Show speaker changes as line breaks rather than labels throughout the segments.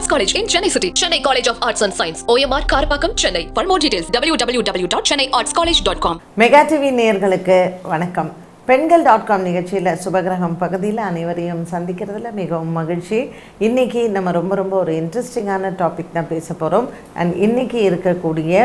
Arts college in Chennai city Chennai college of arts and science OMR Karapakkam Chennai for more details W W W dot Chennai arts college dot com
mega TV நேயர்களுக்கு வணக்கம். பெண்கள் dot com நிகழ்ச்சியில் சுபகிரகம் பகுதியில் அனைவரையும் சந்திக்கிறதுல மிகவும் மகிழ்ச்சி. இன்றைக்கி நம்ம ரொம்ப ரொம்ப ஒரு இன்ட்ரெஸ்டிங்கான டாபிக் தான் பேச போகிறோம் அண்ட் இன்றைக்கி இருக்கக்கூடிய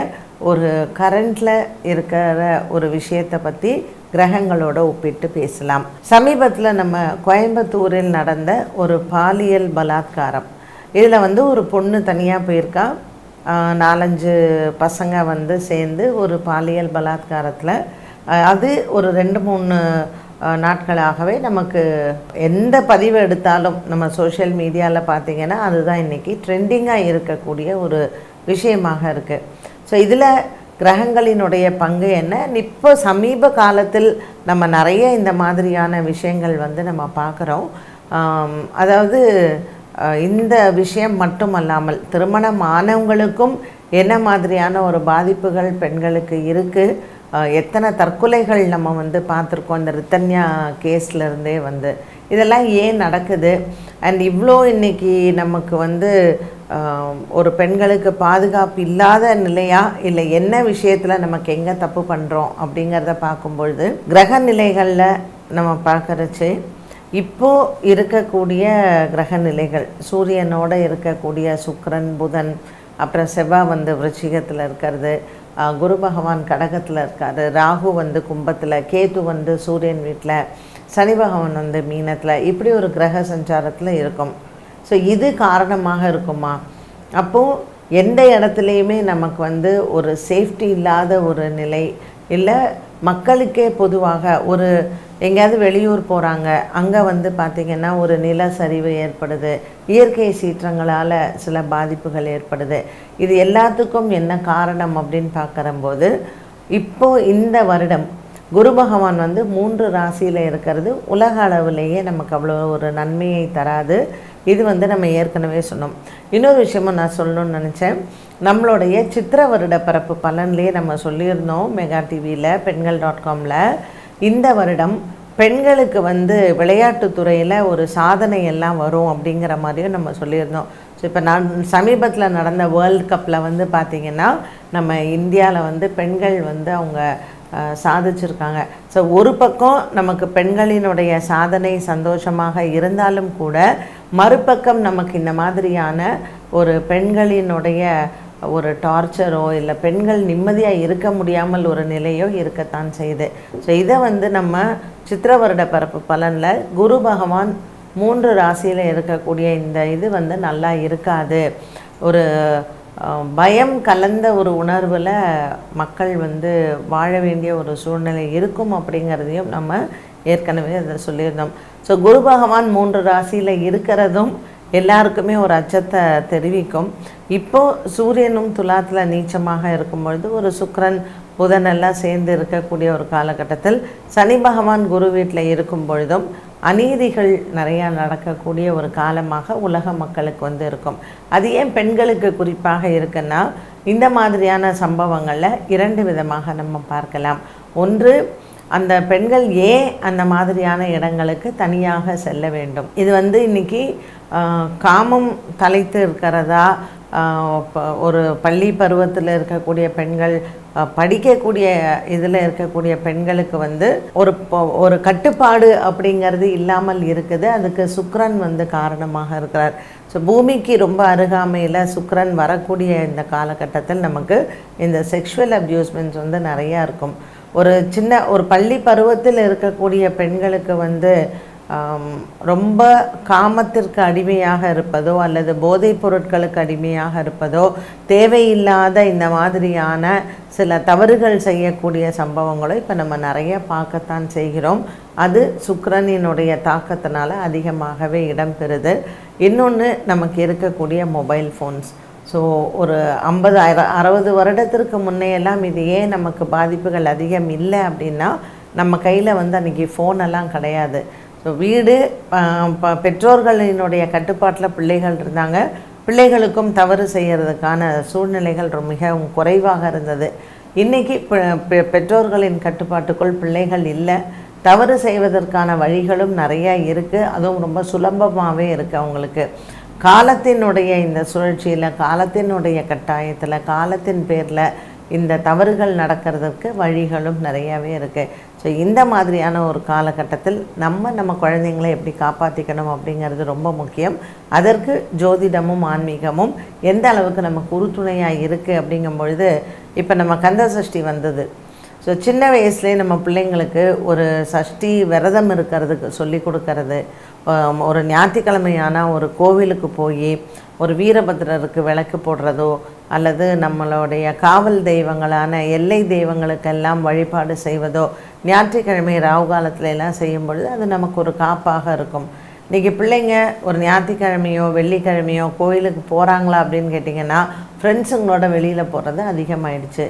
ஒரு கரண்டில் இருக்கிற ஒரு விஷயத்தை பற்றி கிரகங்களோட ஒப்பிட்டு பேசலாம். சமீபத்தில் நம்ம கோயம்புத்தூரில் நடந்த ஒரு பாலியல் பலாத்காரம். இதில் வந்து ஒரு பொண்ணு தனியாக போயிருக்கா. நாலஞ்சு பசங்க வந்து சேர்ந்து ஒரு பாலியல் பலாத்காரத்தில். அது ஒரு ரெண்டு மூணு நாட்களாகவே நமக்கு எந்த பதிவு எடுத்தாலும் நம்ம சோஷியல் மீடியாவில் பார்த்தீங்கன்னா அதுதான் இன்றைக்கி ட்ரெண்டிங்காக இருக்கக்கூடிய ஒரு விஷயமாக இருக்குது ஸோ இதில் கிரகங்களினுடைய பங்கு என்ன? இப்போ சமீப காலத்தில் நம்ம நிறைய இந்த மாதிரியான விஷயங்கள் வந்து நம்ம பார்க்குறோம். அதாவது இந்த விஷயம் மட்டுமல்லாமல் திருமணம் ஆனவங்களுக்கும் என்ன மாதிரியான ஒரு பாதிப்புகள் பெண்களுக்கு இருக்குது எத்தனை தற்கொலைகள் நம்ம வந்து பார்த்துருக்கோம் இந்த ரித்தன்யா கேஸ்லேருந்தே வந்து. இதெல்லாம் ஏன் நடக்குது? அண்ட் இவ்வளோ இன்னைக்கு நமக்கு வந்து ஒரு பெண்களுக்கு பாதுகாப்பு இல்லாத நிலையா? இல்லை என்ன விஷயத்தில் நமக்கு எங்கே தப்பு பண்ணுறோம் அப்படிங்கிறத பார்க்கும்பொழுது கிரக நிலைகளில் நம்ம பார்க்கறச்சு இப்போது இருக்கக்கூடிய கிரக நிலைகள் சூரியனோட இருக்கக்கூடிய சுக்கரன் புதன் அப்புறம் செவ்வாய் வந்து விருச்சிகத்தில் இருக்கிறது குரு பகவான் கடகத்தில் இருக்காரு ராகு வந்து கும்பத்தில் கேது வந்து சூரியன் வீட்டில் சனி பகவான் வந்து மீனத்தில் இப்படி ஒரு கிரக சஞ்சாரத்தில் இருக்கும். ஸோ இது காரணமாக இருக்குமா? அப்போது எந்த இடத்துலையுமே நமக்கு வந்து ஒரு சேஃப்டி இல்லாத ஒரு நிலை இல்லை மக்களுக்கே பொதுவாக ஒரு எங்கேயாவது வெளியூர் போகிறாங்க அங்கே வந்து பார்த்திங்கன்னா ஒரு நில சரிவு ஏற்படுது. இயற்கை சீற்றங்களால் சில பாதிப்புகள் ஏற்படுது. இது எல்லாத்துக்கும் என்ன காரணம் அப்படின்னு பார்க்குறம்போது இப்போ இந்த வருடம் குரு பகவான் வந்து மூன்று ராசியில் இருக்கிறது. உலக அளவிலேயே நமக்கு அவ்வளோ ஒரு நன்மையை தராது. இது வந்து நம்ம ஏற்கனவே சொன்னோம். இன்னொரு விஷயமும் நான் சொல்லணும்னு நினச்சேன். நம்மளுடைய சித்திர வருட பரப்பு பலன்லேயே நம்ம சொல்லியிருந்தோம். மெகா டிவியில் பெண்கள் டாட் காமில் இந்த வருடம் பெண்களுக்கு வந்து விளையாட்டுத்துறையில் ஒரு சாதனை எல்லாம் வரும் அப்படிங்கிற மாதிரியும் நம்ம சொல்லியிருந்தோம். ஸோ இப்போ நான் சமீபத்தில் நடந்த வேர்ல்ட் கப்பில் வந்து பார்த்திங்கன்னா நம்ம இந்தியாவில் வந்து பெண்கள் வந்து அவங்க சாதிச்சிருக்காங்க. ஸோ ஒரு பக்கம் நமக்கு பெண்களினுடைய சாதனை சந்தோஷமாக இருந்தாலும் கூட மறுபக்கம் நமக்கு இந்த மாதிரியான ஒரு பெண்களினுடைய ஒரு டார்ச்சரோ இல்லை பெண்கள் நிம்மதியாக இருக்க முடியாமல் ஒரு நிலையோ இருக்கத்தான் செய்யுது ஸோ இதை வந்து நம்ம சித்திர வருட பரப்பு பலனில் குரு பகவான் மூன்று ராசியில் இருக்கக்கூடிய இந்த இது வந்து நல்லா இருக்காது. ஒரு பயம் கலந்த ஒரு உணர்வில் மக்கள் வந்து வாழ வேண்டிய ஒரு சூழ்நிலை இருக்கும் அப்படிங்கிறதையும் நம்ம ஏற்கனவே அதை சொல்லியிருந்தோம். ஸோ குரு பகவான் மூன்று ராசியில் இருக்கிறதும் எல்லாருக்குமே ஒரு அச்சத்தை தெரிவிக்கும். இப்போ சூரியனும் துலாத்தில் நீச்சமாக இருக்கும் பொழுது ஒரு சுக்கரன் புதன் எல்லாம் சேர்ந்து இருக்கக்கூடிய ஒரு காலகட்டத்தில் சனி பகவான் குரு வீட்டில் இருக்கும் பொழுதும் அநீதிகள் நிறையா நடக்கக்கூடிய ஒரு காலமாக உலக மக்களுக்கு வந்து இருக்கும். அது ஏன் பெண்களுக்கு குறிப்பாக இருக்குன்னா இந்த மாதிரியான சம்பவங்களில் இரண்டு விதமாக நம்ம பார்க்கலாம். ஒன்று அந்த பெண்கள் ஏன் அந்த மாதிரியான இடங்களுக்கு தனியாக செல்ல வேண்டும். இது வந்து இன்னைக்கு காமம் தலைத்து இருக்கிறதா ஒரு பள்ளி பருவத்தில் இருக்கக்கூடிய பெண்கள் படிக்கக்கூடிய இதில் இருக்கக்கூடிய பெண்களுக்கு வந்து ஒரு ஒரு கட்டுப்பாடு அப்படிங்கிறது இல்லாமல் இருக்குது. அதுக்கு சுக்ரன் வந்து காரணமாக இருக்கிறார். ஸோ பூமிக்கு ரொம்ப அருகாமையில் சுக்ரன் வரக்கூடிய இந்த காலகட்டத்தில் நமக்கு இந்த செக்ஷுவல் அப்யூஸ்மெண்ட்ஸ் வந்து நிறையா இருக்கும். ஒரு சின்ன ஒரு பள்ளி பருவத்தில் இருக்கக்கூடிய பெண்களுக்கு வந்து ரொம்ப காமத்திற்கு அடிமையாக இருப்பதோ அல்லது போதைப் பொருட்களுக்கு அடிமையாக இருப்பதோ தேவையில்லாத இந்த மாதிரியான சில தவறுகள் செய்யக்கூடிய சம்பவங்களோ இப்போ நம்ம நிறைய பார்க்கத்தான் செய்கிறோம். அது சுக்கரனினுடைய தாக்கத்தினால அதிகமாகவே இடம்பெறுது. இன்னொன்று நமக்கு இருக்கக்கூடிய மொபைல் ஃபோன்ஸ். ஸோ ஒரு ஐம்பது அறுபது வருடத்திற்கு முன்னையெல்லாம் இது ஏன் நமக்கு பாதிப்புகள் அதிகம் இல்லை அப்படின்னா நம்ம கையில் வந்து அன்றைக்கி ஃபோனெல்லாம் கிடையாது. ஸோ வீடு ப- பெற்றோர்களினுடைய கட்டுப்பாட்டில் பிள்ளைகள் இருந்தாங்க. பிள்ளைகளுக்கும் தவறு செய்கிறதுக்கான சூழ்நிலைகள் ரொம்ப மிகவும் குறைவாக இருந்தது. இன்றைக்கி பெற்றோர்களின் கட்டுப்பாட்டுக்குள் பிள்ளைகள் இல்லை. தவறு செய்வதற்கான வழிகளும் நிறையா இருக்குது அதுவும் ரொம்ப சுலபமாகவே இருக்குது அவங்களுக்கு. காலத்தினுடைய இந்த சுழற்சியில் காலத்தினுடைய கட்டாயத்தில் காலத்தின் பேரில் இந்த தவறுகள் நடக்கிறதுக்கு வழிகளும் நிறையாவே இருக்குது ஸோ இந்த மாதிரியான ஒரு காலகட்டத்தில் நம்ம நம்ம குழந்தைங்களை எப்படி காப்பாற்றிக்கணும் அப்படிங்கிறது ரொம்ப முக்கியம். அதற்கு ஜோதிடமும் ஆன்மீகமும் எந்த அளவுக்கு நமக்கு உறுதுணையாக இருக்குது அப்படிங்கும் பொழுது இப்போ நம்ம கந்த சஷ்டி வந்தது. ஸோ சின்ன வயசுலேயே நம்ம பிள்ளைங்களுக்கு ஒரு சஷ்டி விரதம் இருக்கிறதுக்கு சொல்லி கொடுக்கறது. ஒரு ஞாயிற்றுக்கிழமையான ஒரு கோவிலுக்கு போய் ஒரு வீரபத்ரருக்கு விளக்கு போடுறதோ அல்லது நம்மளுடைய காவல் தெய்வங்களான எல்லை தெய்வங்களுக்கெல்லாம் வழிபாடு செய்வதோ ஞாயிற்றுக்கிழமை ராவு காலத்துல எல்லாம் செய்யும் பொழுது அது நமக்கு ஒரு காப்பாக இருக்கும். இன்றைக்கி பிள்ளைங்க ஒரு ஞாயிற்றுக்கிழமையோ வெள்ளிக்கிழமையோ கோயிலுக்கு போகிறாங்களா அப்படின்னு கேட்டிங்கன்னா ஃப்ரெண்ட்ஸுங்களோட வெளியில் போகிறது அதிகமாயிடுச்சு.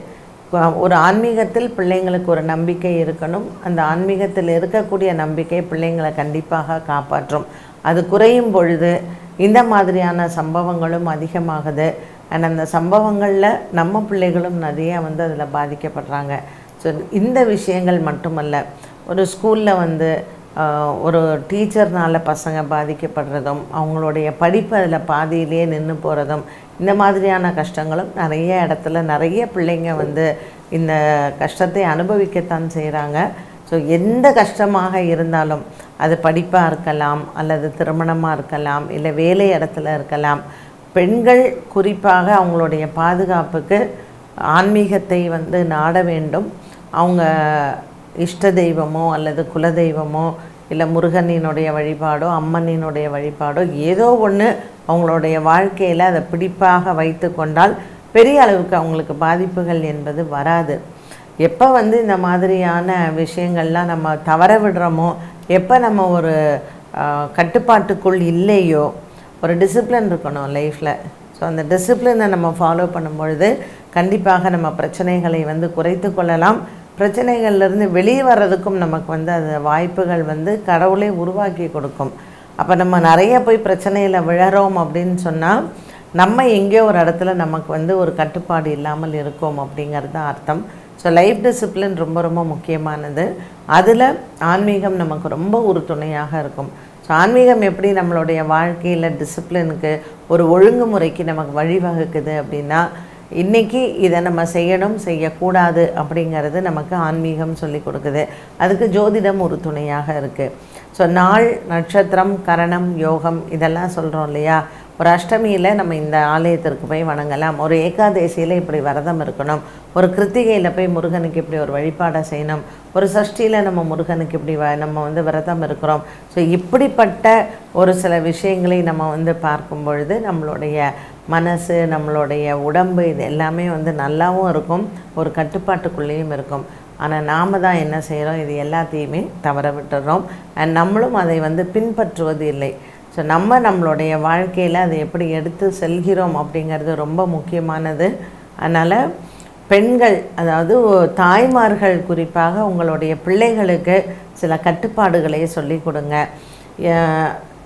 ஒரு ஆன்மீகத்தில் பிள்ளைங்களுக்கு ஒரு நம்பிக்கை இருக்கணும். அந்த ஆன்மீகத்தில் இருக்கக்கூடிய நம்பிக்கை பிள்ளைங்களை கண்டிப்பாக காப்பாற்றும். அது குறையும் பொழுது இந்த மாதிரியான சம்பவங்களும் அதிகமாகுது. அண்ட் அந்த சம்பவங்களில் நம்ம பிள்ளைகளும் நிறைய வந்து அதில் பாதிக்கப்படுறாங்க. ஸோ இந்த விஷயங்கள் மட்டுமல்ல. ஒரு ஸ்கூலில் வந்து ஒரு டீச்சர்னால பசங்க பாதிக்கப்படுறதும் அவங்களுடைய படிப்பு அதில் பாதியிலேயே நின்று போகிறதும் இந்த மாதிரியான கஷ்டங்களும் நிறைய இடத்துல நிறைய பிள்ளைங்க வந்து இந்த கஷ்டத்தை அனுபவிக்கத்தான் செய்கிறாங்க ஸோ எந்த கஷ்டமாக இருந்தாலும் அது படிப்பாக இருக்கலாம் அல்லது திருமணமாக இருக்கலாம் இல்லை வேலை இடத்துல இருக்கலாம் பெண்கள் குறிப்பாக அவங்களுடைய பாதுகாப்புக்கு ஆன்மீகத்தை வந்து நாட வேண்டும். அவங்க இஷ்ட தெய்வமோ அல்லது குல தெய்வமோ இல்லை முருகனினுடைய வழிபாடோ அம்மனினுடைய வழிபாடோ ஏதோ ஒன்று அவங்களுடைய வாழ்க்கையில் அதை பிடிப்பாக வைத்து கொண்டால் பெரிய அளவுக்கு அவங்களுக்கு பாதிப்புகள் என்பது வராது. எப்போ வந்து இந்த மாதிரியான விஷயங்கள்லாம் நம்ம தவற விடுறோமோ எப்போ நம்ம ஒரு கட்டுப்பாட்டுக்குள் இல்லையோ ஒரு டிசிப்ளின் இருக்கணும் லைஃப்பில் ஸோ அந்த டிசிப்ளினை நம்ம ஃபாலோ பண்ணும்பொழுது கண்டிப்பாக நம்ம பிரச்சனைகளை வந்து குறைத்து கொள்ளலாம். பிரச்சனைகள்லேருந்து வெளியே வர்றதுக்கும் நமக்கு வந்து அது வாய்ப்புகள் வந்து கடவுளே உருவாக்கி கொடுக்கும். அப்போ நம்ம நிறைய போய் பிரச்சனையில் விழறோம் அப்படின்னு சொன்னால் நம்ம எங்கேயோ ஒரு இடத்துல நமக்கு வந்து ஒரு கட்டுப்பாடு இல்லாமல் இருக்கோம் அப்படிங்கிறது தான் அர்த்தம். ஸோ லைஃப் டிசிப்ளின் ரொம்ப ரொம்ப முக்கியமானது. அதில் ஆன்மீகம் நமக்கு ரொம்ப ஒரு துணையாக இருக்கும். ஸோ ஆன்மீகம் எப்படி நம்மளுடைய வாழ்க்கையில் டிசிப்ளினுக்கு ஒரு ஒழுங்குமுறைக்கு நமக்கு வழிவகுக்குது அப்படின்னா இன்றைக்கி இதை நம்ம செய்யணும் செய்யக்கூடாது அப்படிங்கிறது நமக்கு ஆன்மீகம் சொல்லி கொடுக்குது. அதுக்கு ஜோதிடம் ஒரு துணையாக இருக்குது ஸோ நாள் நட்சத்திரம் கரணம் யோகம் இதெல்லாம் சொல்கிறோம் இல்லையா? ஒரு அஷ்டமியில் நம்ம இந்த ஆலயத்திற்கு போய் வணங்கலாம். ஒரு ஏகாதசியில் இப்படி விரதம் இருக்கணும். ஒரு கிருத்திகையில் போய் முருகனுக்கு இப்படி ஒரு வழிபாடை செய்யணும். ஒரு சஷ்டியில் நம்ம முருகனுக்கு இப்படி வ நம்ம வந்து விரதம் இருக்கிறோம். ஸோ இப்படிப்பட்ட ஒரு சில விஷயங்களை நம்ம வந்து பார்க்கும் பொழுது நம்மளுடைய மனசு நம்மளுடைய உடம்பு இது எல்லாமே வந்து நல்லாவும் இருக்கும். ஒரு கட்டுப்பாட்டுக்குள்ளேயும் இருக்கும். ஆனால் நாம் தான் என்ன செய்கிறோம் இது எல்லாத்தையுமே தவற விட்டுறோம். அண்ட் நம்மளும் அதை வந்து பின்பற்றுவது இல்லை. ஸோ நம்ம நம்மளுடைய வாழ்க்கையில் அதை எப்படி எடுத்து செல்கிறோம் அப்படிங்கிறது ரொம்ப முக்கியமானது. அதனால் பெண்கள் அதாவது தாய்மார்கள் குறிப்பாக உங்களுடைய பிள்ளைகளுக்கு சில கட்டுப்பாடுகளை சொல்லி கொடுங்க.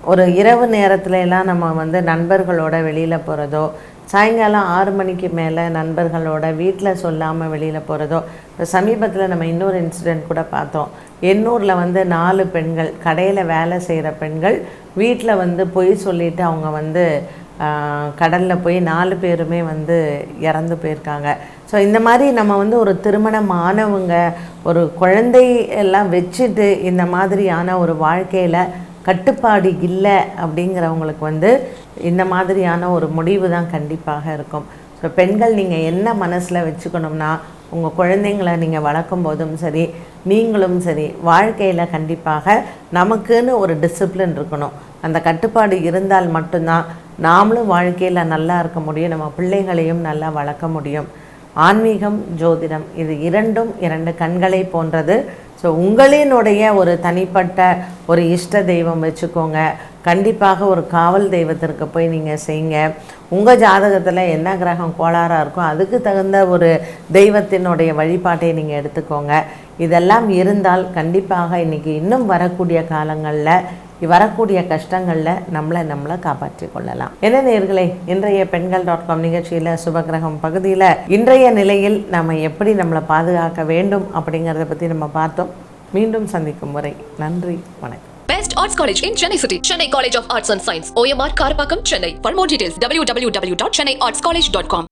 ஒரு இரவு நேரத்துல எல்லாம் நம்ம வந்து நண்பர்களோட வெளியில் போகிறதோ சாயங்காலம் ஆறு மணிக்கு மேலே நண்பர்களோட வீட்டில் சொல்லாமல் வெளியில் போகிறதோ இப்போ சமீபத்தில் நம்ம இன்னொரு இன்சிடெண்ட் கூட பார்த்தோம். எண்ணூரில் வந்து நாலு பெண்கள் கடையில் வேலை செய்கிற பெண்கள் வீட்டில் வந்து பொய் சொல்லிட்டு அவங்க வந்து கடலில் போய் நாலு பேருமே வந்து இறந்து போயிருக்காங்க. ஸோ இந்த மாதிரி நம்ம வந்து ஒரு திருமணம் ஆனவங்க ஒரு குழந்தை எல்லாம் வச்சுட்டு இந்த மாதிரியான ஒரு வாழ்க்கையில் கட்டுப்பாடு இல்லை அப்படிங்கிறவங்களுக்கு வந்து இந்த மாதிரியான ஒரு முடிவு தான் கண்டிப்பாக இருக்கும். ஸோ பெண்கள் நீங்கள் என்ன மனசில் வச்சுக்கணும்னா உங்கள் குழந்தைங்களை நீங்கள் வளர்க்கும் போதும் சரி நீங்களும் சரி வாழ்க்கையில் கண்டிப்பாக நமக்குன்னு ஒரு டிசிப்ளின் இருக்கணும். அந்த கட்டுப்பாடு இருந்தால் மட்டும்தான் நாமளும் வாழ்க்கையில் நல்லா இருக்க முடியும் நம்ம பிள்ளைகளையும் நல்லா வளர்க்க முடியும். ஆன்மீகம் ஜோதிடம் இது இரண்டும் இரண்டு கண்களை போன்றது. ஸோ உங்களினுடைய ஒரு தனிப்பட்ட ஒரு இஷ்ட தெய்வம் வச்சுக்கோங்க. கண்டிப்பாக ஒரு காவல் தெய்வத்திற்கு போய் நீங்கள் செய்யுங்க. உங்கள் ஜாதகத்தில் என்ன கிரகம் கோளாறாக இருக்கோ அதுக்கு தகுந்த ஒரு தெய்வத்தினுடைய வழிபாட்டை நீங்கள் எடுத்துக்கோங்க. இதெல்லாம் இருந்தால் கண்டிப்பாக இன்றைக்கி இன்னும் வரக்கூடிய காலங்களில் வரக்கூடிய கஷ்டங்களில் நம்மளை நம்மளை காப்பாற்றி கொள்ளலாம் என்ன நேர்களே இன்றைய பெண்கள் டாட் காம் நிகழ்ச்சியில் சுபகிரகம் பகுதியில் இன்றைய நிலையில் நம்ம எப்படி நம்மளை பாதுகாக்க வேண்டும் அப்படிங்கிறத பற்றி நம்ம பார்த்தோம் மீண்டும் சந்திக்கும் முறை நன்றி வணக்கம்
best arts college in Chennai City. Chennai College of Arts and Science, OMR Karapakam, Chennai. For more details, www.chennaiartscollege.com.